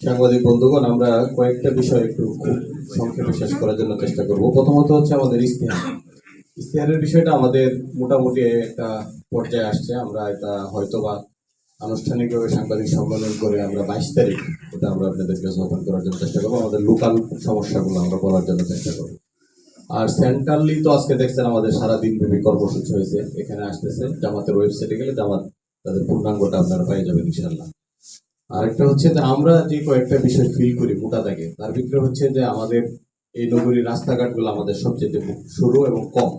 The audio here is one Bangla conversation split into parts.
সাংবাদিক বন্ধুগণ, আমরা কয়েকটা বিষয় একটু খুব সংক্ষেপে শেষ করার জন্য চেষ্টা করব। প্রথমত হচ্ছে আমাদের ইস্তেহার ইস্তেহারের বিষয়টা আমাদের মোটামুটি একটা পর্যায়ে আসছে। আমরা এটা হয়তোবা আনুষ্ঠানিকভাবে সাংবাদিক সম্মেলন করে আমরা বাইশ তারিখ এটা আমরা আপনাদেরকে উপস্থাপন করার জন্য চেষ্টা করব। আমাদের লোকাল সমস্যাগুলো আমরা বলার জন্য চেষ্টা করব। আর সেন্ট্রালি তো আজকে দেখছেন আমাদের সারা দিন ব্যাপী কর্মসূচি হয়েছে। এখানে আসতেছে জামাতের ওয়েবসাইটে গেলে জামাত তাদের পূর্ণাঙ্গটা আপনারা পেয়ে যাবেন ইনশাল্লাহ আরেকটা হচ্ছে যে আমরা যে কয়েকটা বিষয় ফিল করি মোটা দাগে, তার ভিতরে হচ্ছে যে আমাদের এই নগরীর রাস্তাঘাটগুলো আমাদের সবচেয়ে সরু এবং কম।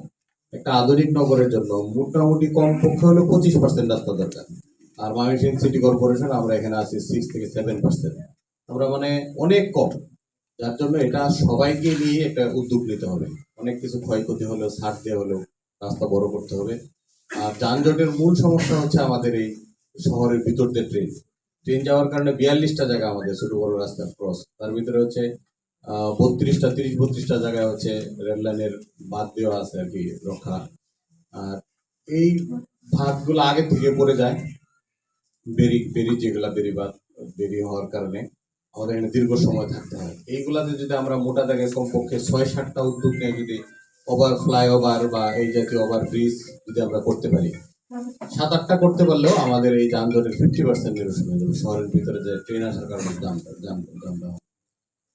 একটা আধুনিক নগরের জন্য মোটামুটি কম পক্ষে হলো পঁচিশ পার্সেন্ট রাস্তা দরকার। আর ময়মনসিংহ সিটি কর্পোরেশন আমরা এখানে আছি সিক্স থেকে সেভেন পার্সেন্ট আমরা মানে অনেক কম। যার জন্য এটা সবাইকে নিয়ে একটা উদ্যোগ নিতে হবে। অনেক কিছু ক্ষয়ক্ষতি হলেও ছাড় দিয়ে হলেও রাস্তা বড় করতে হবে। আর যানজটের মূল সমস্যা হচ্ছে আমাদের এই শহরের ভিতর দিয়ে ট্রেন ট্রেন যাওয়ার কারণে বিয়াল্লিশটা জায়গা আমাদের ছোট বড় রাস্তা ক্রস তার ভিতরে হচ্ছে বত্রিশটা, তিরিশ, বত্রিশটা জায়গায় হচ্ছে রেল লাইনের বাদ দেওয়া আছে আর কি রক্ষা। আর এই ভাগগুলো আগে থেকে পড়ে যায়, বেরি বেরি, যেগুলা বেরিবাদ বেরি হওয়ার কারণে আমাদের এখানে দীর্ঘ সময় থাকতে হয়। এইগুলাতে যদি আমরা মোটা দাগে কমপক্ষে ছয়, সাতটা উদ্যোগ নিয়ে যদি ওভার ফ্লাইওভার বা এই জাতীয় ওভার ব্রিজ যদি আমরা করতে পারি সাত আটটা করতে পারলেও আমাদের এই যানজটের ফিফটি পার্সেন্ট নিরসন হয়ে যাবে শহরের ভিতরে যে ট্রেন আসার কারণে জাম জামটা হয়।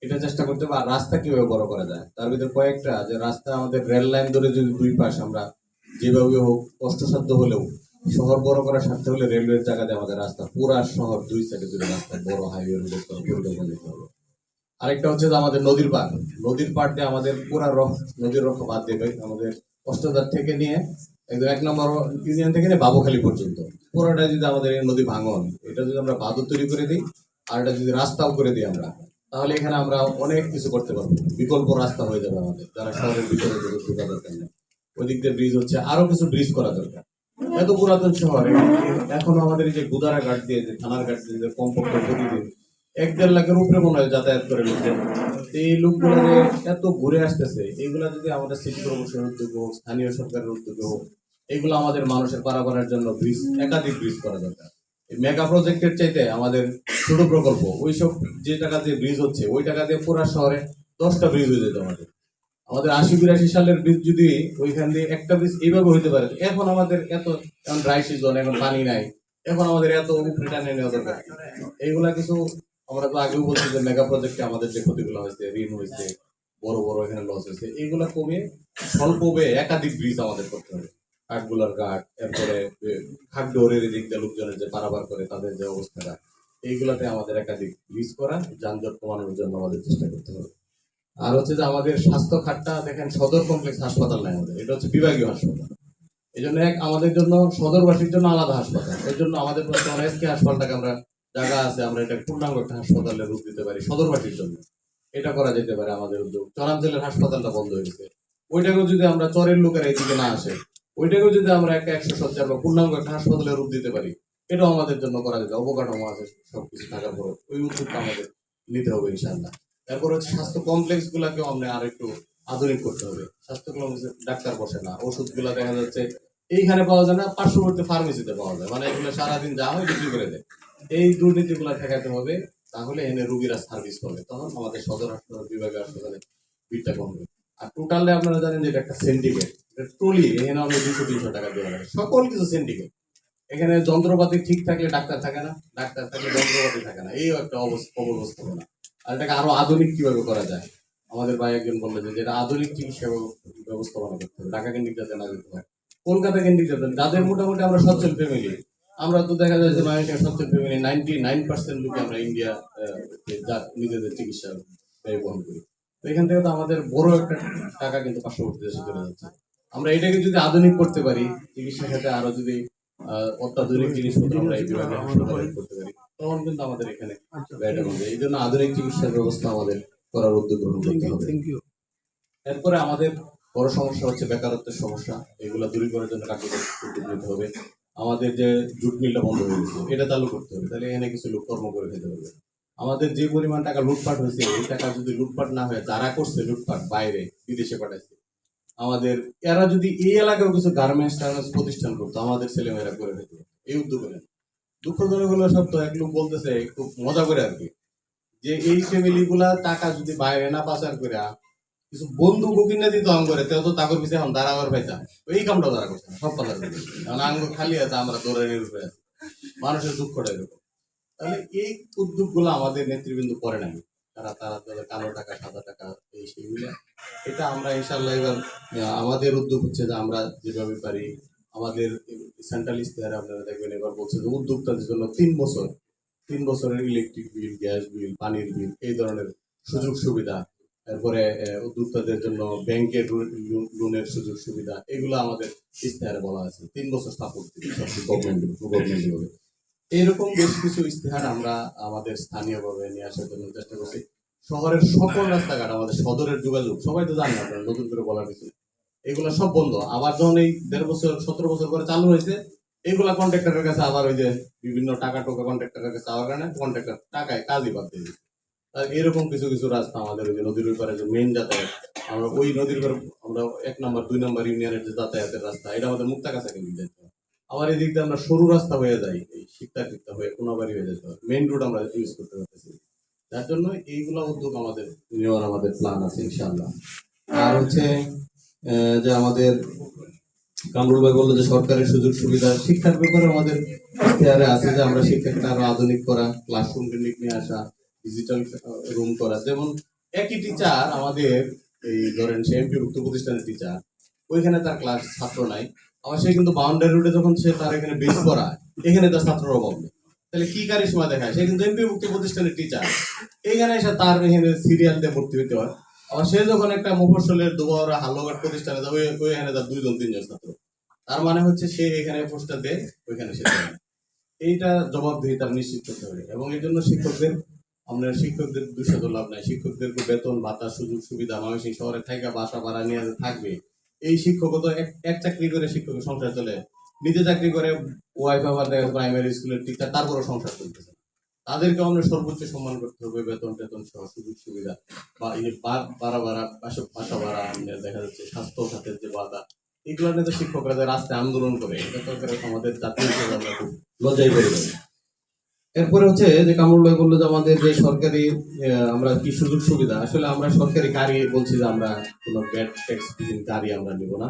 এটা চেষ্টা করতে হবে। আর রাস্তা কীভাবে বড় করা যায়, তার ভিতরে কয়েকটা যে রাস্তা আমাদের রেল লাইন ধরে যদি দুই পাশ আমরা যেভাবে হোক, কষ্টসাধ্য হলেও, শহর বড় করার স্বার্থে হলে রেলওয়ের জায়গাতে আমাদের রাস্তা, পুরা শহর দুই সাইডে যদি রাস্তা বড় হাইওয়ে রোড পরিকল্পনা নিতে হবে। আরেকটা হচ্ছে যে আমাদের নদীর পাড়। নদীর পাড় দিয়ে আমাদের পুরা রক নদীর রক্ষা বাদ দেবে আমাদের অষ্টদার থেকে নিয়ে একদম এক নম্বর ইউনিয়ন থেকে নিয়ে বাবুখালী পর্যন্ত। পুরোটা যদি আমাদের এই নদী ভাঙন, এটা যদি আমরা বাঁধও তৈরি করে দিই, আর এটা যদি রাস্তাও করে দিই আমরা, তাহলে এখানে আমরা অনেক কিছু করতে পারব। বিকল্প রাস্তা হয়ে যাবে আমাদের, যারা শহরের ভিতরে ঢোকা দরকার নেই। ওই দিক দিয়ে ব্রিজ হচ্ছে, আরও কিছু ব্রিজ করা দরকার। এত পুরাতন শহরে এখনও আমাদের এই যে গুদারা ঘাট দিয়ে, যে থানার ঘাট দিয়ে যে কমপক্ষে প্রতিদিন এক দেড় লাখের উপরে মনে হয় যাতায়াত করে লোকে এই লোকগুলো যে এত ঘুরে আসতেছে এইগুলা যদি আমাদের সিটি কর্পোরেশনের উদ্যোগ হোক, স্থানীয় সরকারের উদ্যোগ হোক, এগুলো আমাদের মানুষের পারাপারের জন্য ব্রিজ একাধিক ব্রিজ করা দরকার। মেগা প্রজেক্টের চাইতে আমাদের ছোট প্রকল্প, ওইসব যে টাকা দিয়ে ব্রিজ হচ্ছে, ওই টাকা দিয়ে পুরা শহরে দশটা ব্রিজ হয়ে যেত আমাদের। আমাদের আশি বিরাশি সালের ব্রিজ যদি ওইখান দিয়ে একটা ব্রিজ এইভাবে হইতে পারে এখন আমাদের এত, এখন ড্রাই সিজন এখন পানি নাই, এখন আমাদের এত উপরে নেওয়া দরকার। এইগুলা কিছু আমরা তো আগেও বলছি যে মেগা প্রজেক্টে আমাদের যে ক্ষতিগুলো হয়েছে, ঋণ হয়েছে, বড় বড় এখানে লস হয়েছে এইগুলা কমে স্বল্প ব্যয়ে একাধিক ব্রিজ আমাদের করতে হবে। কাঠগুলার ঘাট, এরপরে খাট ডোরের দিক দিয়ে লোকজনের যে পারাবার করে, তাদের যে অবস্থাটা, এইগুলাতে আমাদের একাধিক ব্রিজ করা যানজট কমানোর জন্য আমাদের চেষ্টা করতে হবে। আর হচ্ছে যে আমাদের স্বাস্থ্য খাতটা, দেখেন সদর কমপ্লেক্স হাসপাতাল নাই আমাদের, এটা হচ্ছে বিভাগীয় হাসপাতাল। এই জন্য এক, আমাদের জন্য সদরবাসীর জন্য আলাদা হাসপাতাল, এর জন্য আমাদের এসকে হাসপাতালটাকে আমরা জায়গা আছে, আমরা এটা পূর্ণাঙ্গ একটা হাসপাতালে রূপ দিতে পারি সদরবাসীর জন্য। এটা করা যেতে পারে আমাদের উদ্যোগ। চরাঞ্চলের হাসপাতালটা বন্ধ হয়ে গেছে। ওইটাকেও যদি আমরা চরের লোকেরা এইদিকে না আসে, ওইটাকেও যদি আমরা একটা একশো সজ্জার বা পূর্ণাঙ্গ একটা হাসপাতালে রূপ দিতে পারি, এটাও আমাদের জন্য করা যেতে অবকাঠামো আছে, সবকিছু থাকার পর ওই উদ্যোগটা আমাদের নিতে হবে ইনশাল্লাহ তারপর হচ্ছে স্বাস্থ্য কমপ্লেক্স গুলাকেও আমরা আর একটু আধুনিক করতে হবে। স্বাস্থ্য কমপ্লেক্সে ডাক্তার বসে না ওষুধগুলা দেখা যাচ্ছে, এইখানে পাওয়া যায় না, পার্শ্ববর্তী ফার্মেসিতে পাওয়া যায়। মানে এগুলো সারাদিন যা হয় বিক্রি করে দেয়। এই দুর্নীতিগুলো ঠেকাতে হবে, তাহলে এনে রুগীরা সার্ভিস পাবে তখন আমাদের সদর হাসপাতাল বিভাগীয় হাসপাতালে ভিড়টা কমবে আর টোটালে আপনারা জানেন যে এটা একটা সিন্ডিকেট ট্রলি এখানে আমাদের দুশো তিনশো টাকা দেওয়া লাগে। সকল কিছু সিন্ডিকেট এখানে যন্ত্রপাতি ঠিক থাকলে ডাক্তার থাকে না, ডাক্তার থাকলে যন্ত্রপাতি থাকে না। এই একটা অবস্থা অবস্থাপনা আর এটাকে আরও আধুনিক কীভাবে করা যায়? আমাদের ভাই একজন বললেন যে এটা আধুনিক চিকিৎসা ব্যবস্থাপনা করতে হবে। ঢাকা কেন্দ্রিক যাতে না যেতে হয়। কলকাতা কেন্দ্রিক যাতে যাদের মোটামুটি আমরা সচ্ছল ফ্যামিলি আমরা তো দেখা যায় যে মায়ের সচ্ছল ফ্যামিলি নাইনটি নাইন পার্সেন্ট লোকে আমরা ইন্ডিয়া আহ, যা নিজেদের চিকিৎসা ব্যয় বহন করি। তো এখান থেকে তো আমাদের বড় একটা টাকা কিন্তু পার্শ্ববর্তী দেশে চলে যাচ্ছে। আমরা এটাকে যদি আধুনিক করতে পারি চিকিৎসা ক্ষেত্রে আরও যদি অত্যাধুনিক জিনিসপত্র আমরা এই বিভাগে করতে পারি তখন কিন্তু আমাদের এখানে ব্যয়টা কমবে এই জন্য আধুনিক চিকিৎসার ব্যবস্থা আমাদের করার উদ্যোগ গ্রহণ করতে হবে। এরপরে আমাদের বড় সমস্যা হচ্ছে বেকারত্বের সমস্যা। এগুলো দূরীকরণের জন্য কার্যকর উদ্যোগ নিতে হবে। আমাদের যে জুট মিলটা বন্ধ হয়ে গেছে, এটা চালু করতে হবে। তাহলে এখানে কিছু লোক কর্ম করে খেতে পারবে আমাদের যে পরিমাণ টাকা লুটপাট হয়েছে, এই টাকা যদি লুটপাট না হয়ে, যারা করছে লুটপাট বাইরে, বিদেশে পাঠাইছে, আমাদের, এরা যদি এই এলাকায় কিছু গার্মেন্টস টার্মেন্টস প্রতিষ্ঠান করতো, আমাদের ছেলেমেয়েরা করে ফেলতো এই উদ্যোগ নেন। দুঃখজনক হলো সত্য, এক লোক বলতেছে, খুব মজা করে আর কি, যে এই ফ্যামিলিগুলা টাকা যদি বাইরে না পাচার করে কিছু বন্ধু কিনে দিত করে তেও তো তাদের পিছিয়ে এখন দাঁড়াবার পাইতাম এই কামটা তারা করছে সব কথা কারণ আঙ্গ খালি আছে আমরা দৌড়ানির উপরে আছি। মানুষের দুঃখটা এরকম তাহলে এই উদ্যোগগুলো আমাদের নেতৃবৃন্দ করে নাই। তারা তারা তাদের কালো টাকা, সাদা টাকা, এই সেইগুলো। এটা আমরা ইনশাল্লাহ এবার আমাদের উদ্যোগ হচ্ছে যে আমরা যেভাবে পারি, আমাদের সেন্ট্রাল ইস্তেহারে আপনারা দেখবেন এবার বলছে যে উদ্যোক্তাদের জন্য তিন বছর, তিন বছরের ইলেকট্রিক বিল গ্যাস বিল পানির বিল এই ধরনের সুযোগ সুবিধা তারপরে উদ্যোক্তাদের জন্য ব্যাংকের লোনের সুযোগ সুবিধা, এগুলো আমাদের ইস্তেহারে বলা আছে। তিন বছর দিবে গভর্নমেন্ট এইরকম বেশ কিছু ইস্তেহার আমরা আমাদের স্থানীয়ভাবে নিয়ে আসার জন্য চেষ্টা করছি। শহরের সকল রাস্তাঘাট, আমাদের সদরের যোগাযোগ সবাই তো জানে আপনারা, নতুন করে বলার কিছু। এগুলো সব বন্ধ। আবার যখন এই দেড় বছর, সতেরো বছর পরে চালু হয়েছে, এগুলা কন্ট্রাক্টরের কাছে আবার ওই যে বিভিন্ন টাকা টোকা কন্ট্রাক্টরের কাছে চাওয়ার কারণে কন্ট্রাক্টর টাকায় কাজই বাদ দিয়ে দিচ্ছে। এরকম কিছু কিছু রাস্তা আমাদের ওই যে নদীর ওই পারে যে মেন যাতায়াত। আমরা ওই নদীর পারে আমরা এক নম্বর, দুই নম্বর ইউনিয়নের যে যাতায়াতের রাস্তা, এটা আমাদের মুক্তা কাছে কিন্তু যেতে হয়। আবার এদিক দিয়ে আমরা সরু রাস্তা হয়ে যাই, এই শিক্ষা টিক্ষা হয়ে কোনাবাড়ি হয়ে যেতে হয়। মেইন রোড আমরা ইউজ করতে পারতেছি যার জন্য এইগুলো উদ্যোগ আমাদের নেওয়ার আমাদের প্ল্যান আছে, ইনশাআল্লাহ। আর হচ্ছে যে আমাদের কামরুল ভাই বলল যে সরকারের সুযোগ সুবিধা, শিক্ষার ব্যাপারে আমাদের আছে যে আমরা শিক্ষাকে আরও আধুনিক করা ক্লাসরুম কেন্দ্রিক নিয়ে আসা ডিজিটাল রুম করা। যেমন একই টিচার আমাদের এই ধরেন সে এমপিভুক্ত প্রতিষ্ঠানের টিচার ওইখানে তার ক্লাস ছাত্র নাই। আবার সে কিন্তু বাউন্ডারি রুটে যখন সে তার এখানে বেস করা এখানে তার ছাত্রের অভাব নেই। তাহলে কি কারিশমা দেখায়? সে কিন্তু এমপিভুক্ত প্রতিষ্ঠানের টিচার এইখানে এসে তার এখানে সিরিয়াল দিয়ে ভর্তি হইতে হয়। আবার সে যখন একটা মফস্বলের দুবারা হাল্লোঘাট প্রতিষ্ঠানে যাবে ওই- ওইখানে তার দুইজন, তিনজন ছাত্র। তার মানে হচ্ছে সে এখানে পোস্টার দেয়, ওইখানে সে এইটা জবাবদিহি তার নিশ্চিত করতে হবে। এবং এই জন্য শিক্ষকদের আমরা শিক্ষকদের দুঃসাদ লাভ নাই। শিক্ষকদেরকে বেতন ভাতা সুযোগ সুবিধা মানুষের শহরে থাকা বাসা ভাড়া নিয়ে থাকবে, এই শিক্ষক তো এক চাকরি করে শিক্ষকের সংসার চলে। নিজে চাকরি করে ওয়াইফ আবার দেখা প্রাইমারি স্কুলের টিচার তারপরে সংসার চলতেছে তাদেরকে আমরা সর্বোচ্চ সম্মান করতে হবে, বেতন টেতন সহ সুযোগ সুবিধা বা এই যে বা- ভাড়া ভাড়া, বাসা ভাড়া দেখা যাচ্ছে স্বাস্থ্য খাতের যে বাধা, এগুলো নিয়ে তো শিক্ষকরা যে রাস্তায় আন্দোলন করে, এটা তো আমাদের জাতীয় লজ্জাই দেয় এরপরে হচ্ছে যে কামরুল ভাই বলল যে আমাদের যে সরকারি আমরা কি সুযোগ সুবিধা? আসলে আমরা সরকারি গাড়ি বলছি যে আমরা কোনো ব্যাড ট্যাক্স গাড়ি আমরা নিব না।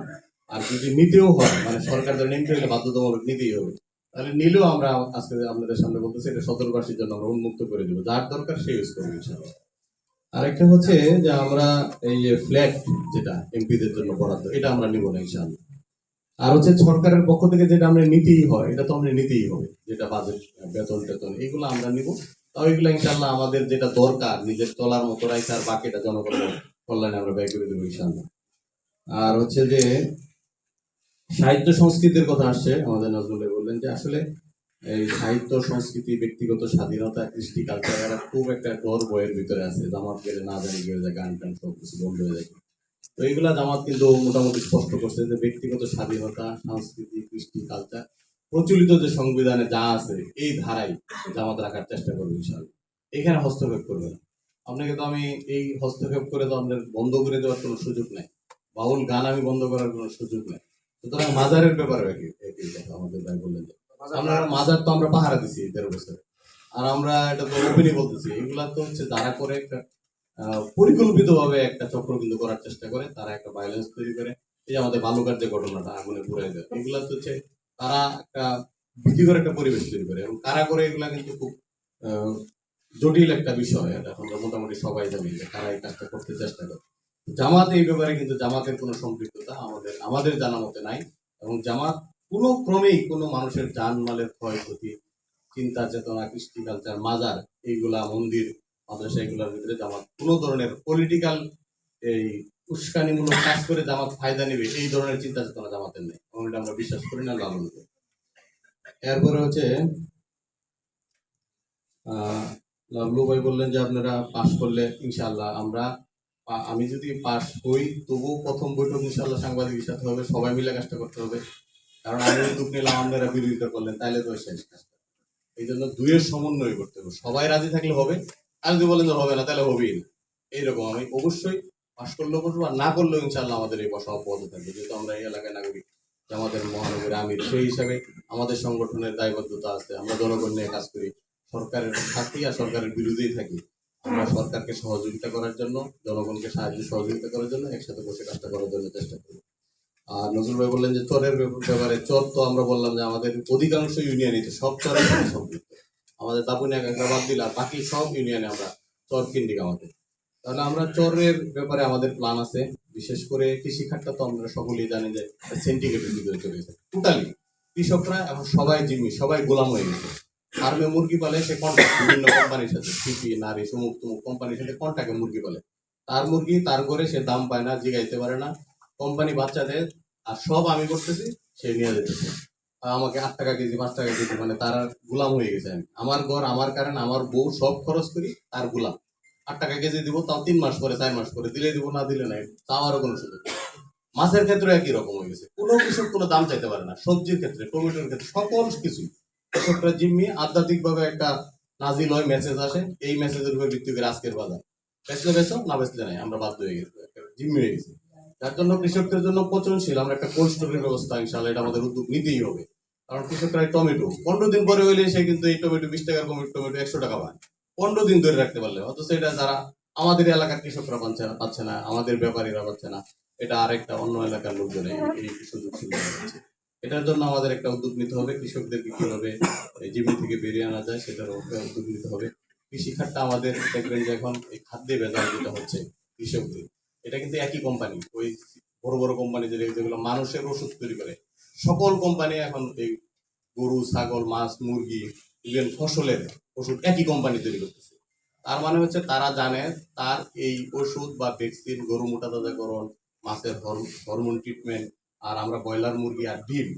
আর যদি নিতেও হয় মানে সরকার ধরে নিতে হলে বাধ্যতামূলক নিতেই হবে। তাহলে নিলেও আমরা আজকে আপনাদের সামনে বলতেছি, এটা সদরবাসীর জন্য আমরা উন্মুক্ত করে দেবো। যার দরকার সেই ইউজ করব আরেকটা হচ্ছে যে আমরা এই যে ফ্ল্যাট যেটা এমপিদের জন্য বরাদ্দ, এটা আমরা নিব না ইনশাআল্লাহ। আর হচ্ছে সরকারের পক্ষ থেকে যেটা আমরা নিতেই হয়, এটা তো আমরা নিতেই হবে, যেটা বাজেট বেতন টেতন এগুলো আমরা নিব। তাও এগুলো ইনশাল্লাহ আমাদের যেটা দরকার, নিজের চলার মতো রাইতে আর বাকিটা জনগণের কল্যাণে আমরা ব্যয় করে দেবো ইনশাল্লাহ আর হচ্ছে যে সাহিত্য সংস্কৃতির কথা আসছে, আমাদের নজরুল বললেন যে আসলে এই সাহিত্য সংস্কৃতি, ব্যক্তিগত স্বাধীনতা, কৃষ্টি কালচার এরা খুব একটা ডর বইয়ের ভিতরে আছে জামাত গেলে না জানি গেলে যায়, গান টান সব কিছু বন্ধ হয়ে যায়। তো এইগুলা জামাত কিন্তু মোটামুটি স্পষ্ট করছে যে ব্যক্তিগত স্বাধীনতা সংস্কৃতি কৃষ্টি কালচার প্রচলিত যে সংবিধানে যা আছে এই ধারাই জামাত রাখার চেষ্টা করবে ইনশাআল্লাহ। এখানে হস্তক্ষেপ করবে না। আপনাকে তো আমি এই হস্তক্ষেপ করে তো আপনার বন্ধ করে দেওয়ার কোনো সুযোগ নাই। বাউল গান আমি বন্ধ করার কোনো সুযোগ নাই। সুতরাং মাজারের ব্যাপারে একই কথা আমাদের ভাই বললেন। আমরা মাজার তো আমরা পাহারা দিছি দেড় বছরে আর আমরা এটা তো ওপেনই বলতেছি এগুলা তো হচ্ছে যারা করে একটা পরিকল্পিত ভাবে একটা চক্র কিন্তু করার চেষ্টা করে, তারা একটা ভায়োলেন্স তৈরি করে। এই যে আমাদের বালুকার যে ঘটনাটা, আগুনে পুড়ে দেয় এগুলা হচ্ছে তারা একটা ভীতিকর একটা পরিবেশ তৈরি করে এবং কারা করে এগুলা কিন্তু খুব জটিল একটা বিষয়। এটা আমরা মোটামুটি সবাই জানি যে কারা এই কাজটা করতে চেষ্টা করে। জামাত এই ব্যাপারে কিন্তু জামাতের কোনো সম্পৃক্ততা আমাদের আমাদের জানা মতে নাই এবং জামাত কোনো ক্রমেই কোনো মানুষের জানমালের ক্ষয়ক্ষতি, চিন্তা চেতনা, কৃষ্টি কালচার মাজার, এইগুলা মন্দির মাদ্রাসা এগুলোর ভিতরে জামাত। কোনো ধরনের পলিটিক্যাল এই উস্কানিমূলক কাজ করে জামাত ফায়দা নেবে, এই ধরনের চিন্তা চেতনা জামাতের নেই। এটা আমরা বিশ্বাস করি না লালন করি। এরপরে হচ্ছে লাভলু ভাই বললেন যে আপনারা পাশ করলে ইনশাল্লাহ আমরা আমি যদি পাশ হই, তবুও প্রথম বৈঠক ইনশাআল্লাহ সাংবাদিকের সাথে হবে, সবাই মিলে কাজটা করতে হবে। কারণ আমি উদ্যোগ নিলাম, আপনারা বিরোধিতা করলেন তাহলে তো শেষ কাজটা। এই জন্য দুইয়ের সমন্বয় করতে হবে। সবাই রাজি থাকলে হবে আর যদি বলেন হবে না, তাহলে হবেই না। এইরকম আমি অবশ্যই পাশ করলেও করব, আর না করলেও ইনশাল্লাহ আমাদের এই বসা অব্যাহত থাকবে। যেহেতু আমরা এই এলাকায় নাগরিক আমাদের মহানগরী আমির, সেই হিসাবে আমাদের সংগঠনের দায়বদ্ধতা আছে। আমরা জনগণ নিয়ে কাজ করি। সরকারের থাকি আর সরকারের বিরোধী থাকি। আমরা সরকারকে সহযোগিতা করার জন্য, জনগণকে সাহায্য সহযোগিতা করার জন্য একসাথে বসে কাজটা করার জন্য চেষ্টা করি। আর নজরুল ভাই বললেন যে চরের ব্যাপ- ব্যাপারে চর তো আমরা বললাম যে আমাদের অধিকাংশ ইউনিয়নই তো সব চরের সম্পৃক্ত। আমাদের দাপুনিয়া কাঁকড়া বাদ দিলা বাকি সব ইউনিয়নে আমরা চর কেন্দ্রিক আমাদের তাহলে আমরা চরের ব্যাপারে আমাদের প্ল্যান আছে, বিশেষ করে কৃষি খাতটা তো আমরা সকলেই জানি যে সিন্ডিকেটের ভিতরে চলে গেছে। টোটালি কৃষকরা এখন সবাই জিম্মি, সবাই গোলাম হয়ে গেছে। ফার্মে মুরগি পালে সে কন্ট্যাক্ট বিভিন্ন কোম্পানির সাথে সিপি নারী সমুক তুমুক কোম্পানির সাথে কন্ট্যাক্টে মুরগি পালে। তার মুরগি, তার করে সে দাম পায় না, জিগাইতে পারে না। কোম্পানি বাচ্চা দেয় আর সব আমি করতেছি, সে নিয়ে যেতেছে। আমাকে আট টাকা কেজি, পাঁচ টাকা কেজি মানে তার গোলাম হয়ে গেছে আমি। আমার ঘর, আমার কারণে, আমার বউ সব খরচ করি, তার গোলাম। আট টাকা কেজি দিব, তাও তিন মাস পরে, চার মাস পরে, দিলে দিব, না দিলে নাই, তাও কোনো সুযোগ। মাছের ক্ষেত্রে একই রকম হয়ে গেছে। কোনো কৃষক কোনো দাম চাইতে পারে না, সবজির ক্ষেত্রে, টমেটোর ক্ষেত্রে, সকল কিছু কৃষকরা জিম্মি, আধ্যাত্মিকভাবে একটা নাজিল হয় মেসেজ আসে, এই মেসেজের উপর ভিত্তি করে আজকের বাজার। বেচলে বেচো, না বেচলে নাই, আমরা বাধ্য হয়ে গেছি জিম্মি হয়ে গেছি। যার জন্য কৃষকদের জন্য পচনশীল, আমরা একটা কোল্ড স্টোরের ব্যবস্থা ইনশাল্লাহ এটা আমাদের উদ্যোগ নিতেই হবে। কারণ কৃষকরা টমেটো। পনেরো দিন পরে হইলে সে কিন্তু এই টমেটো, বিশ টাকার কমে টমেটো একশো টাকা পায়। পনেরো দিন ধরে রাখতে পারলে। অথচ এটা যারা আমাদের এলাকার কৃষকরা পাচ্ছে পাচ্ছে না, আমাদের ব্যাপারীরা পাচ্ছে না, এটা আরেকটা অন্য এলাকার লোকজন এই সুযোগ সুবিধা পাচ্ছে। এটার জন্য আমাদের একটা উদ্যোগ নিতে হবে। কৃষকদেরকে কীভাবে জীবন থেকে বেরিয়ে আনা যায় সেটার উদ্যোগ নিতে হবে। কৃষি খাতটা আমাদের দেখবেন যে এখন এই খাদ্যে ভেজাল যেটা হচ্ছে কৃষকদের। এটা কিন্তু একই কোম্পানি ওই বড় বড় কোম্পানি যেগুলো মানুষের ওষুধ তৈরি করে সকল কোম্পানি এখন এই গরু, ছাগল, মাছ, মুরগি ইভেন ফসলের ওষুধ একই কোম্পানি তৈরি করতেছে। তার মানে হচ্ছে তারা জানে তার এই ওষুধ বা ভ্যাকসিন গরু মোটা তাজাকরণ মাছের হরমোন ট্রিটমেন্ট আর আমরা ব্রয়লার মুরগি আর ডিম,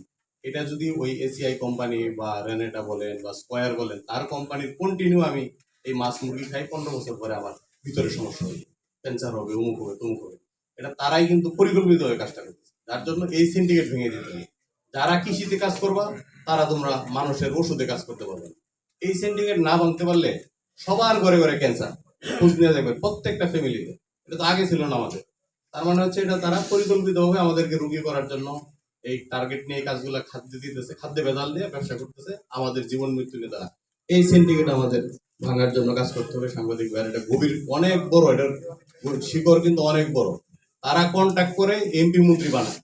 এটা যদি ওই এসিআই কোম্পানি বা রেনেটা বলেন বা স্কোয়ার বলেন, তার কোম্পানির কন্টিনিউ আমি এই মাছ মুরগি খাই পনেরো বছর পরে আমার ভিতরে সমস্যা হবে ক্যান্সার হবে, অমুক হবে, তমুক হবে। এটা তারাই কিন্তু পরিকল্পিত হয়ে কাজটা করতেছে। যার জন্য এই সিন্ডিকেট ভেঙে দিতে হবে। যারা কৃষিতে কাজ করবা, তারা তোমরা মানুষের ওষুধে কাজ করতে পারবে। এই সিন্ডিকেট না ভাঙতে পারলে সবার ঘরে ঘরে ক্যান্সার খোঁজ নিয়ে দেখবে প্রত্যেকটা ফ্যামিলিতে এটা তো আগে ছিল না আমাদের। তার মানে হচ্ছে এটা তারা পরিকল্পিতভাবে আমাদেরকে রুগী করার জন্য এই টার্গেট নিয়ে কাজগুলো খাদ্য দিতেছে, খাদ্যে ভেজাল দিয়ে ব্যবসা করতেছে, আমাদের জীবন মৃত্যু নিয়ে তারা। এই সিন্ডিকেট আমাদের ভাঙার জন্য কাজ করতে হবে। সাংবাদিক ভাইয়ের এটা গভীর, অনেক বড়, এটার শিকড় কিন্তু অনেক বড়। তারা কন্ট্যাক্ট করে এমপি মন্ত্রী বানায়।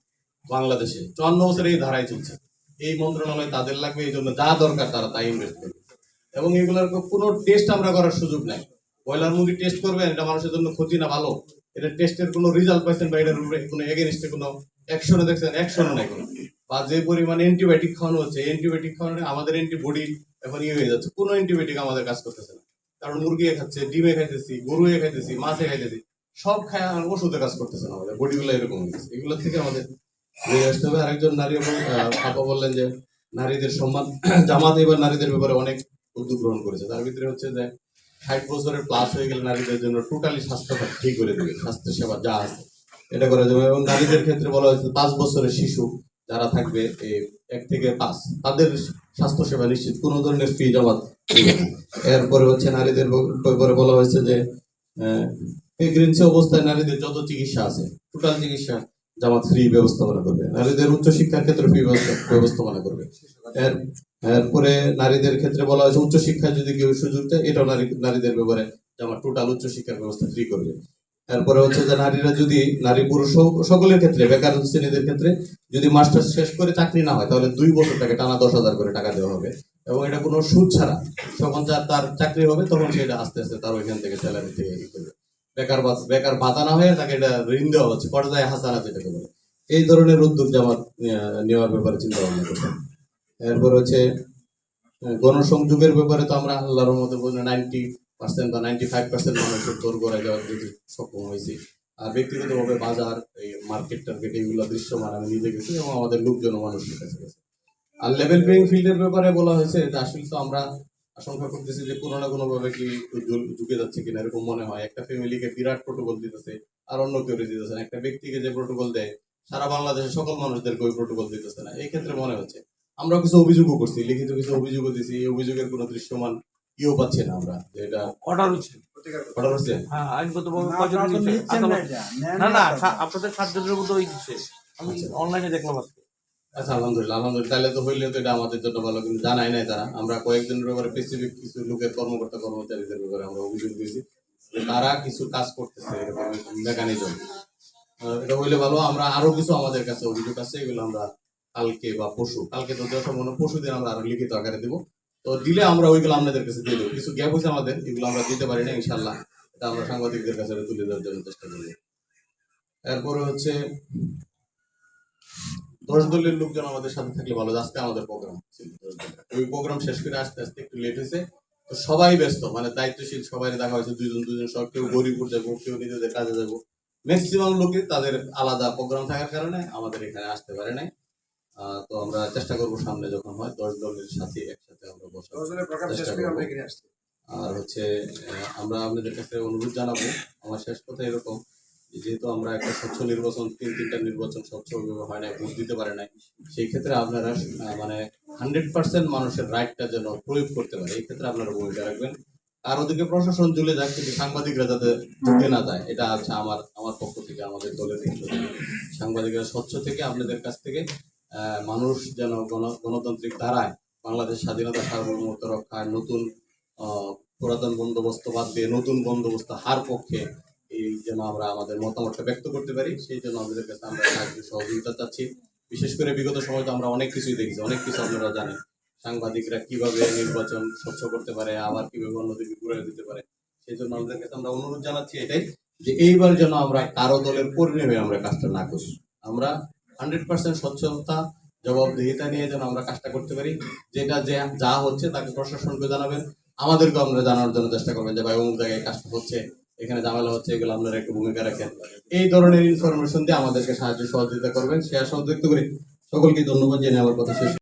বাংলাদেশে। চুয়ান্ন বছর এই ধারায় চলছে। এই মন্ত্রণালয় তাদের লাগবে, এই জন্য যা দরকার তারা তাই ইনভেস্ট করবে। এবং এগুলোর কোনো টেস্ট আমরা করার সুযোগ নাই। ব্রয়লার মুরগি টেস্ট করবেন এটা মানুষের জন্য ক্ষতি না, ভালো। এটা টেস্টের কোনো রেজাল্ট পাইছেন বা এটার উপরে কোনো এগেনস্টে কোনো অ্যাকশনে দেখছেন অ্যাকশনে নাই কোনো। বা যে পরিমাণে অ্যান্টিবায়োটিক খাওয়ানো হচ্ছে অ্যান্টিবায়োটিক খাওয়ানো আমাদের অ্যান্টিবডি এখন ইয়ে হয়ে যাচ্ছে। কোনো অ্যান্টিবায়োটিক আমাদের কাজ করতেছে না। কারণ মুরগি খাচ্ছে, ডিমে খাইতেছি গরুয়ে খাইতেছি, মাছে খাইতেছি, সব খায় ওষুধে কাজ করতেছে না আমাদের। বডিগুলো এরকম এগুলো থেকে আমাদের বেরিয়ে আসতে আরেকজন নারী এবং আপা বললেন যে নারীদের সম্মান, জামাত এবার নারীদের ব্যাপারে অনেক উদ্যোগ গ্রহণ করেছে। তার ভিতরে হচ্ছে যে ষাট বছরের প্লাস হয়ে গেলে নারীদের জন্য টোটালি স্বাস্থ্যটা ফ্রি করে দেবে স্বাস্থ্য সেবা যা আছে এটা করা যাবে। এবং নারীদের ক্ষেত্রে বলা হয়েছে পাঁচ বছরের শিশু যারা থাকবে এক থেকে পাঁচ, তাদের স্বাস্থ্য সেবা নিশ্চিত, কোনো ধরনের ফি জমা এরপরে হচ্ছে নারীদের ব্যাপারে বলা হয়েছে যে প্রেগনেন্সি অবস্থায় নারীদের যত চিকিৎসা আছে টোটাল চিকিৎসা জামাত ফ্রি ব্যবস্থাপনা করবে। নারীদের উচ্চ শিক্ষার ক্ষেত্রে ফ্রি ব্যবস্থাপনা করবে। এর, এরপরে নারীদের ক্ষেত্রে বলা হয়েছে উচ্চ শিক্ষায় যদি কেউ সুযোগ দেয়, এটাও নারী, নারীদের ব্যাপারে জামাত টোটাল উচ্চ শিক্ষার ব্যবস্থা ফ্রি করবে। এরপরে হচ্ছে যে নারীরা যদি, নারী পুরুষ সকলের ক্ষেত্রে, বেকার শ্রেণীদের ক্ষেত্রে যদি মাস্টার্স শেষ করে চাকরি না হয়, তাহলে দুই বছর তাকে টানা দশ হাজার করে টাকা দেওয়া হবে। এবং এটা কোনো সুদ ছাড়া, যখন তার চাকরি হবে, তখন সেটা আস্তে আস্তে তার ওইখান থেকে স্যালারি থেকে করবে। বেকার বেকার ভাতা না হয়ে তাকে এটা ঋণ দেওয়া হচ্ছে, পর্যায়ে হাসানা যেটাকে বলে। এই ধরনের উদ্যোগ জামাত নেওয়ার ব্যাপারে চিন্তা ভাবনা করছে এরপর হচ্ছে গণসংযোগের ব্যাপারে তো আমরা আল্লাহর মতো বলি নাইনটি পার্সেন্ট বা নাইনটি ফাইভ পার্সেন্ট মানুষের তোর গড়ায় যাওয়ার যদি সক্ষম হয়েছি। আর ব্যক্তিগতভাবে বাজার, এই মার্কেট টার্গেট এগুলো দৃশ্যমান আমি নিজে গেছি এবং আমাদের লোকজন মানুষের কাছে গেছে। আর লেভেল প্লেইং ফিল্ডের ব্যাপারে বলা হয়েছে যে আসলে তো আমরা আশঙ্কা করতেছি যে কোনো না কোনো ভাবে কি একটু ঝুঁকে যাচ্ছে কিনা এরকম মনে হয়। একটা ফ্যামিলিকে বিরাট প্রোটোকল দিতেছে আর অন্য কেউ দিতেছে না। একটা ব্যক্তিকে যে প্রোটোকল দেয় সারা বাংলাদেশের সকল মানুষদেরকে ওই প্রোটোকল দিতেছে না। এই ক্ষেত্রে মনে হচ্ছে আমরা কিছু অভিযোগও করছি লিখিত কিছু অভিযোগও দিছি। এই অভিযোগের কোনো দৃশ্যমান ইও পাচ্ছি না আমরা যে এটা অর্ডার হচ্ছে। অর্ডার হচ্ছে? হ্যাঁ আইনগতভাবে না, না। সা- আপনাদের সাত জনের মধ্যে ওই দিচ্ছে। আমি আচ্ছা। অনলাইনে দেখলাম আজকে। আচ্ছা আলহামদুলিল্লাহ আলহামদুলিল্লাহ। তাহলে তো হইলে তো এটা আমাদের জন্য ভালো, কিন্তু জানাই নাই তারা। আমরা কয়েকদিনের ব্যাপারে স্পেসিফিক কিছু লোকের কর্মকর্তা, কর্মচারীদের ব্যাপারে আমরা অভিযোগ দিয়েছি তারা কিছু কাজ করতেছে এরকম মেকানিজম। এটা হইলে ভালো, আমরা আরও কিছু আমাদের কাছে অভিযোগ আছে, এগুলো আমরা কালকে বা পশু কালকে তো যত মনে পশু দিন আমরা আরও লিখিত আকারে দিব। তো দিলে আমরা ওইগুলো আপনাদের কাছে দিয়ে দেবো। কিছু গ্যাপ হয়েছে আমাদের, এগুলো আমরা দিতে পারি না ইনশাল্লাহ এটা আমরা সাংবাদিকদের কাছে তুলে দেওয়ার জন্য চেষ্টা করি এরপরে হচ্ছে দশ দলের লোকজন আমাদের সাথে থাকলে ভালো। আজকে আমাদের প্রোগ্রাম ছিল ওই প্রোগ্রাম শেষ করে আসতে আসতে একটু লেট হয়েছে। তো সবাই ব্যস্ত মানে দায়িত্বশীল সবাই দেখা হয়েছে দুজন দুজন সব কেউ গরিপুর যাব কেউ নিজেদের কাজে যাব। ম্যাক্সিমাম লোকই তাদের আলাদা প্রোগ্রাম থাকার কারণে আমাদের এখানে আসতে পারে নাই। আহ, তো আমরা চেষ্টা করব সামনে যখন হয় দশ দলের সাথে একসাথে আমরা বসার আর হচ্ছে আমরা আপনাদের কাছে অনুরোধ জানাব আমার শেষ কথা এরকম। যেহেতু আমরা একটা স্বচ্ছ নির্বাচন, তিন তিনটা নির্বাচন স্বচ্ছভাবে হয় না ভোট দিতে পারে নাই, সেই ক্ষেত্রে আপনারা মানে হান্ড্রেড পার্সেন্ট মানুষের রাইটটা যেন প্রয়োগ করতে পারে, এই ক্ষেত্রে আপনারা ভূমিকা রাখবেন। আর ওদিকে প্রশাসন ঝুলে যাক, কিন্তু সাংবাদিকরা যাতে ঢুকে না যায় এটা আছে আমার আমার পক্ষ থেকে, আমাদের দলের পক্ষ থেকে। সাংবাদিকরা স্বচ্ছ থেকে, আপনাদের কাছ থেকে মানুষ যেন গণ- গণতান্ত্রিক ধারায় বাংলাদেশ স্বাধীনতা, সার্বভৌমত্ব রক্ষায় নতুন পুরাতন বন্দোবস্ত বাদ দিয়ে নতুন বন্দোবস্ত হার পক্ষে এই যেন আমরা আমাদের মতামতটা ব্যক্ত করতে পারি, সেই জন্য আমাদের কাছে আমরা সাহায্য সহযোগিতা চাচ্ছি। বিশেষ করে বিগত সময় তো আমরা অনেক কিছুই দেখেছি, অনেক কিছু আপনারা জানেন। সাংবাদিকরা কীভাবে নির্বাচন স্বচ্ছ করতে পারে, আবার কীভাবে অন্যদিকে ঘুরে দিতে পারে, সেই জন্য আমাদের কাছে আমরা অনুরোধ জানাচ্ছি এটাই যে এইবার যেন আমরা কারও দলের হয়ে আমরা কাজটা না করি। আমরা হান্ড্রেড পার্সেন্ট স্বচ্ছতা, জবাবদিহিতা নিয়ে যেন আমরা কাজটা করতে পারি। যেটা যে যা হচ্ছে তাকে প্রশাসনকে জানাবেন আমাদেরকে আপনারা জানানোর জন্য চেষ্টা করবেন যে, ভাই, অমুক জায়গায় কাজটা হচ্ছে। এখানে ঝামেলা হচ্ছে, এগুলো আপনারা একটু ভূমিকা রাখেন। এই ধরনের ইনফরমেশন দিয়ে আমাদেরকে সাহায্য সহযোগিতা করবেন। সে সহযোগিতা করে। সকলকে ধন্যবাদ, জেনে আমার কথা শেষ